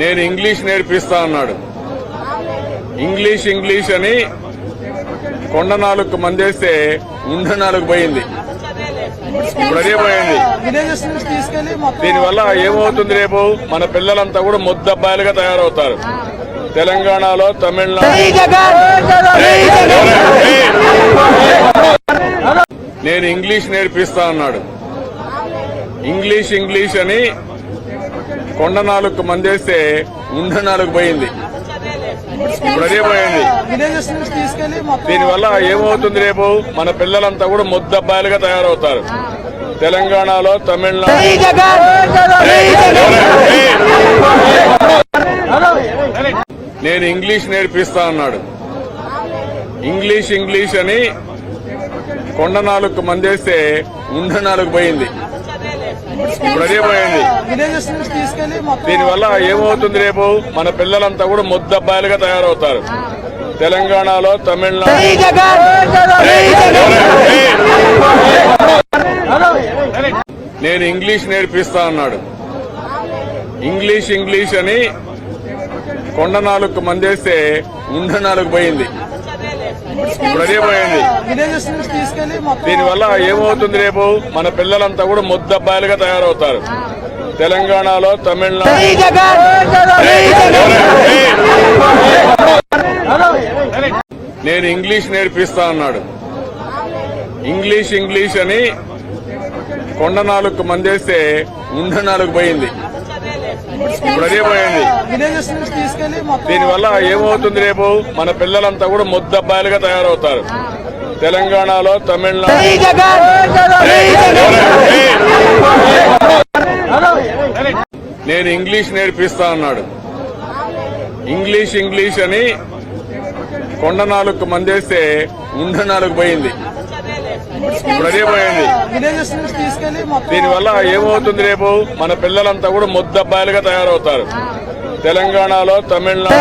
నేను ఇంగ్లీష్ నేర్పిస్తా అన్నాడు. ఇంగ్లీష్ ఇంగ్లీష్ అని కొండ నాలుగు మందేస్తే ఉండ నాలుగు పోయింది. ఇప్పుడు అదే పోయింది. దీనివల్ల ఏమవుతుంది రేపు? మన పిల్లలంతా కూడా ముద్దబ్బాయిలుగా తయారవుతారు. తెలంగాణలో తమిళనాడు. నేను ఇంగ్లీష్ నేర్పిస్తా అన్నాడు. ఇంగ్లీష్ ఇంగ్లీష్ అని కొండ నాలుగు మందేస్తే ఉండ నాలుగు పోయింది. ఇప్పుడు అదే పోయింది. దీనివల్ల ఏమవుతుంది రేపు? మన పిల్లలంతా కూడా ముద్దబ్బాయిలుగా తయారవుతారు. తెలంగాణలో తమిళనాడు. నేను ఇంగ్లీష్ నేర్పిస్తా అన్నాడు. ఇంగ్లీష్ ఇంగ్లీష్ అని కొండ నాలుగు మందేస్తే ఉండ నాలుగు పోయింది. ఇప్పుడు అదే పోయింది దీనివల్ల ఏమవుతుంది రేపు? మన పిల్లలంతా కూడా ముద్దబ్బాయిలుగా తయారవుతారు. తెలంగాణలో తమిళనాడు. నేను ఇంగ్లీష్ నేర్పిస్తా అన్నాడు. ఇంగ్లీష్ ఇంగ్లీష్ అని కొండ నాలుగు మందేస్తే ఉండ నాలుగు పోయింది. ఇప్పుడు అదే పోయింది దీనివల్ల ఏమవుతుంది రేపు? మన పిల్లలంతా కూడా ముద్దబ్బాయిలుగా తయారవుతారు. తెలంగాణలో తమిళనాడు. నేను ఇంగ్లీష్ నేర్పిస్తా అన్నాడు. ఇంగ్లీష్ ఇంగ్లీష్ అని కొండ నాలుగు మందేస్తే ఉండ నాలుగు పోయింది. ఇప్పుడు అదే పోయింది. దీనివల్ల ఏమవుతుంది రేపు? మన పిల్లలంతా కూడా ముద్దబ్బాయిలుగా తయారవుతారు. తెలంగాణలో తమిళనాడు. నేను ఇంగ్లీష్ నేర్పిస్తా అన్నాడు. ఇంగ్లీష్ ఇంగ్లీష్ అని కొండ నాలుగు మందేస్తే ఉండ నాలుగు పోయింది. పోయింది దీనివల్ల ఏమవుతుంది రేపు? మన పిల్లలంతా కూడా ముద్దబ్బాయిలుగా తయారవుతారు. తెలంగాణలో తమిళనాడు